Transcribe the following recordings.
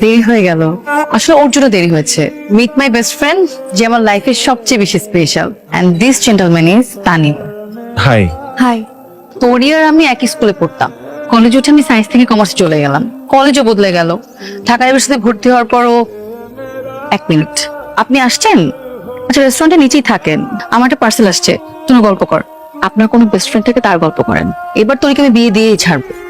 দেরি হয়ে গেল। আসলে ওর জন্য দেরি হয়েছে। মিট মাই বেস্ট ফ্রেন্ড যে আমার লাইফের সবচেয়ে বেশি special and this gentleman is Tanim hi hi তোরি আর আমি একই স্কুলে পড়তাম। কলেজে উঠে আমি সায়েন্স থেকে কমার্সে চলে গেলাম। কলেজও বদলে গেল। ঢাকা ইউনিভার্সিটিতে ভর্তি হওয়ার পরও এক মিনিট আপনি আসছেন? আচ্ছা রেস্টুরেন্টে নিচেই থাকেন। আমার একটা পার্সেল আসছে। তুমি গল্প কর। আপনার কোনো বেস্ট ফ্রেন্ড থেকে তার গল্প করেন। এবার তোরিকে আমি বিয়ে দিয়েই ছাড়বো।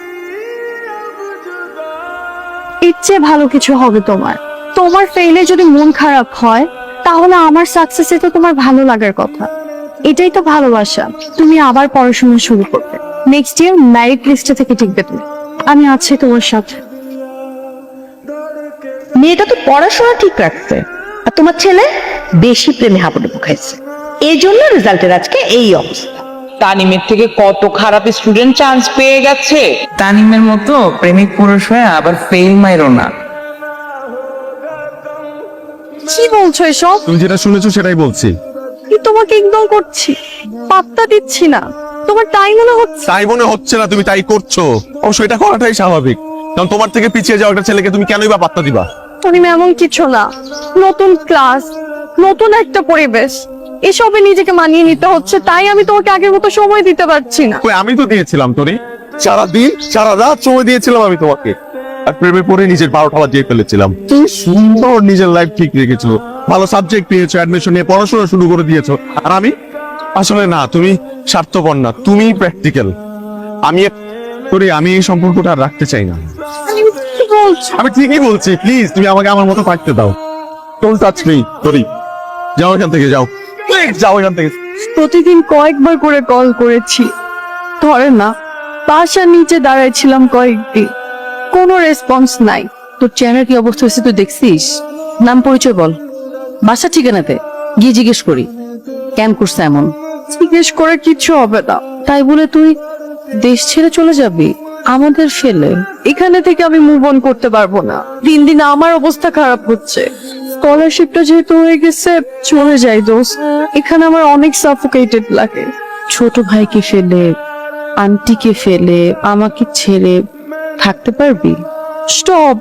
ইচ্ছে ভালো কিছু হবে তোমার। তোমার ফেইলে যদি মন খারাপ হয়, তাহলে আমার সাকসেসে তো তোমার ভালো লাগার কথা। এটাই তো ভালোবাসা। তুমি আবার পড়াশোনা শুরু করবে। নেক্সট ইয়ার ম্যারিট লিস্টে থেকে টিকবে তুমি। আমি আছি তোমার সাথে। মেয়েটা তো পড়াশোনা ঠিক রাখছে। আর তোমার ছেলে বেশি প্রেমে হাবুডুবু খাইছে। এই জন্য রেজাল্টের আজকে এই অবস্থা। তানিমের থেকে কত খারাপ স্টুডেন্ট চান্স পেয়ে গেছে? তানিমের মতো প্রেমিক পুরুষ হয়ে আবার ফেল মাইরো না। কি বলছো এসব? তুমি যেটা শুনেছো সেটাই বলছি। কি তোমাকে ইগনোর করছি? পাত্তা দিচ্ছি না। তোমার টাইম মনে হচ্ছে? তাই মনে হচ্ছে না তুমি তাই করছ। অবশ্য এটা করাটাই স্বাভাবিক। কারণ তোমার থেকে পিছিয়ে যাওয়া একটা ছেলেকে তুমি কেনই বা পাত্তা দিবা? তুমি এমন কিছু না। নতুন ক্লাস নতুন একটা পরিবেশ। এসবে নিজেকে মানিয়ে নিতে হচ্ছে তাই আমি তোমাকে আগের মতো সময় দিতে পারছি না। কই আমি তো দিয়েছিলাম তোরে সারা দিন সারা রাত সময় দিয়েছিলাম আমি তোমাকে। আর প্রেমে পড়ে নিজের বারোটা বাজিয়ে ফেলেছিলাম। তুমি সুন্দর নিজের লাইফ ঠিক রেখেছো। ভালো সাবজেক্ট পেয়েছ অ্যাডমিশন নিয়ে পড়াশোনা শুরু করে দিয়েছ। আর আমি? আসলে না তুমি স্বার্থপর না তুমি প্র্যাকটিক্যাল আমি তোরে আমি এই সম্পর্কটা আর রাখতে চাই না। আমি ঠিকই বলছি। প্লিজ তুমি আমাকে আমার মতো থাকতে দাও। ডোন্ট টাচ মি তোরি যাও এখান থেকে যাও। যাও এখান থেকে। প্রতিদিন কয়েকবার করে কল করেছি। ধরে না, বাসার নিচে দাঁড়াইছিলাম কয়েকদিন। কোনো রেসপন্স নাই। তোর চেহারার কি অবস্থা হয়েছে তুই দেখছিস? নাম পরিচয় বল। বাসা ঠিকানাতে গিয়ে জিজ্ঞেস করি। কেন করছে এমন? জিজ্ঞেস করে কিছু হবে না। তাই বলে তুই দেশ ছেড়ে চলে যাবি? আমাদের ফেলে। এখানে থেকে আমি মুভ অন করতে পারব না। দিন দিন আমার অবস্থা খারাপ হচ্ছে। স্কলারশিপটা যেহেতু হয়ে গেছে, চলে যাই দোষ এখানে আমার অনেক সাফোকেটেড লাগে। ছোট ভাইকে ফেলে আন্টিকে ফেলে, আমাকে ছেড়ে থাকতে পারবি? স্টপ